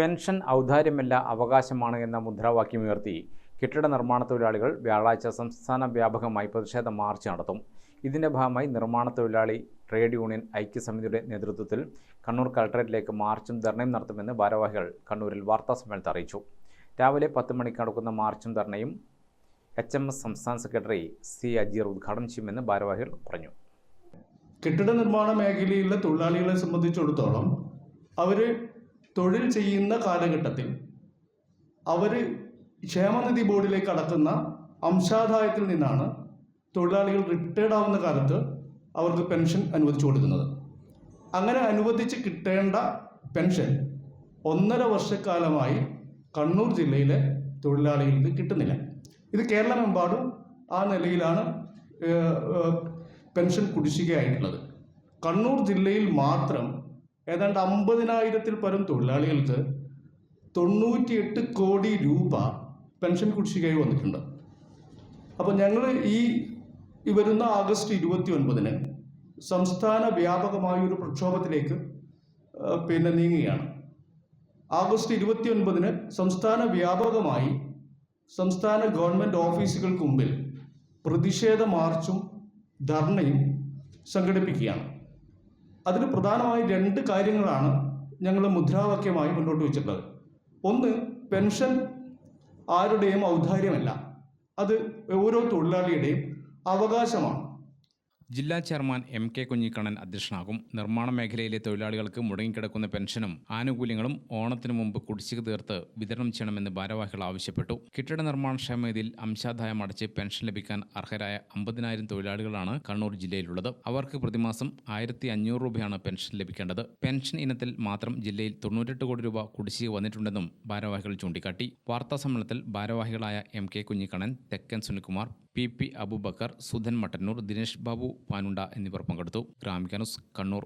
Pension ഔദാര്യമല്ല അവകാശമാണ് എന്ന മുദ്രാവാക്യം ഉയർത്തി കെട്ടിട നിർമ്മാണ തൊഴിലാളികൾ വ്യാഴാഴ്ച സംസ്ഥാന വ്യാപകമായി പ്രതിഷേധ മാർച്ച് നടത്തും. ഇതിന്റെ ഭാഗമായി നിർമ്മാണ തൊഴിലാളി ട്രേഡ് യൂണിയൻ ഐക്യസമിതിയുടെ നേതൃത്വത്തിൽ കണ്ണൂർ കളക്ടറേറ്റിലേക്ക് മാർച്ചും ധർണയും നടത്തുമെന്ന് ഭാരവാഹികൾ കണ്ണൂരിൽ വാർത്താ സമ്മേളനത്തിൽ അറിയിച്ചു. രാവിലെ പത്ത് മണിക്ക് നടക്കുന്ന മാർച്ചും ധർണയും എച്ച് എം എസ് സംസ്ഥാന സെക്രട്ടറി സി അജീർ ഉദ്ഘാടനം ചെയ്യുമെന്ന് ഭാരവാഹികൾ പറഞ്ഞു. കെട്ടിട നിർമ്മാണ മേഖലയിലെ തൊഴിലാളികളെ സംബന്ധിച്ചിടത്തോളം അവർ തൊഴിൽ ചെയ്യുന്ന കാലഘട്ടത്തിൽ അവർ ക്ഷേമനിധി ബോർഡിലേക്ക് അടക്കുന്ന അംശാദായത്തിൽ നിന്നാണ് തൊഴിലാളികൾ റിട്ടയർഡ് ആവുന്ന കാലത്ത് അവർക്ക് പെൻഷൻ അനുവദിച്ചു കൊടുക്കുന്നത്. അങ്ങനെ അനുവദിച്ച് കിട്ടേണ്ട പെൻഷൻ ഒന്നര വർഷക്കാലമായി കണ്ണൂർ ജില്ലയിലെ തൊഴിലാളികൾക്ക് കിട്ടുന്നില്ല. ഇത് കേരളമെമ്പാടും ആ നിലയിലാണ് പെൻഷൻ കുടിശ്ശികയായിട്ടുള്ളത്. കണ്ണൂർ ജില്ലയിൽ മാത്രം ഏതാണ്ട് അമ്പതിനായിരത്തിൽ പരം തൊഴിലാളികൾക്ക് തൊണ്ണൂറ്റിയെട്ട് കോടി രൂപ പെൻഷൻ കുടിശ്ശികയായി വന്നിട്ടുണ്ട്. അപ്പോൾ ഞങ്ങൾ ഈ വരുന്ന ആഗസ്റ്റ് ഇരുപത്തി ഒൻപതിന് സംസ്ഥാന വ്യാപകമായ ഒരു പ്രക്ഷോഭത്തിലേക്ക് പിന്നെ നീങ്ങുകയാണ്. ആഗസ്റ്റ് ഇരുപത്തി ഒൻപതിന് സംസ്ഥാന വ്യാപകമായി സംസ്ഥാന ഗവൺമെന്റ് ഓഫീസുകൾക്ക് മുമ്പിൽ പ്രതിഷേധ മാർച്ചും ധർണയും സംഘടിപ്പിക്കുകയാണ്. അതിൽ പ്രധാനമായി രണ്ട് കാര്യങ്ങളാണ് ഞങ്ങൾ മുദ്രാവാക്യമായി മുന്നോട്ട് വെച്ചിട്ടുള്ളത്. ഒന്ന് പെൻഷൻ ആരുടെയും ഔദാര്യമല്ല. അത് ഓരോ തൊഴിലാളിയുടെയും അവകാശമാണ്. ജില്ലാ ചെയർമാൻ എം കെ കുഞ്ഞിക്കണ്ണൻ അധ്യക്ഷനാകും. നിർമ്മാണ മേഖലയിലെ തൊഴിലാളികൾക്ക് മുടങ്ങിക്കിടക്കുന്ന പെൻഷനും ആനുകൂല്യങ്ങളും ഓണത്തിനു മുമ്പ് കുടിശ്ശിക തീർത്ത് വിതരണം ചെയ്യണമെന്ന് ഭാരവാഹികൾ ആവശ്യപ്പെട്ടു. കെട്ടിട നിർമ്മാണ ക്ഷേമനിധിയിൽ അംശാദായം അടച്ച് പെൻഷൻ ലഭിക്കാൻ അർഹരായ അമ്പതിനായിരം തൊഴിലാളികളാണ് കണ്ണൂർ ജില്ലയിലുള്ളത്. അവർക്ക് പ്രതിമാസം ആയിരത്തി അഞ്ഞൂറ് രൂപയാണ് പെൻഷൻ ലഭിക്കേണ്ടത്. പെൻഷൻ ഇനത്തിൽ മാത്രം ജില്ലയിൽ തൊണ്ണൂറ്റെട്ട് കോടി രൂപ കുടിശ്ശിക വന്നിട്ടുണ്ടെന്നും ഭാരവാഹികൾ ചൂണ്ടിക്കാട്ടി. വാർത്താ സമ്മേളനത്തിൽ ഭാരവാഹികളായ M K Kunhikannan Thekkan Sunilkumar P P Aboobacker Sudhan Mattannur Dinesh Babu Panunda എന്നിവർ പങ്കെടുത്തു. ഗ്രാമിക ന്യൂസ് കണ്ണൂർ.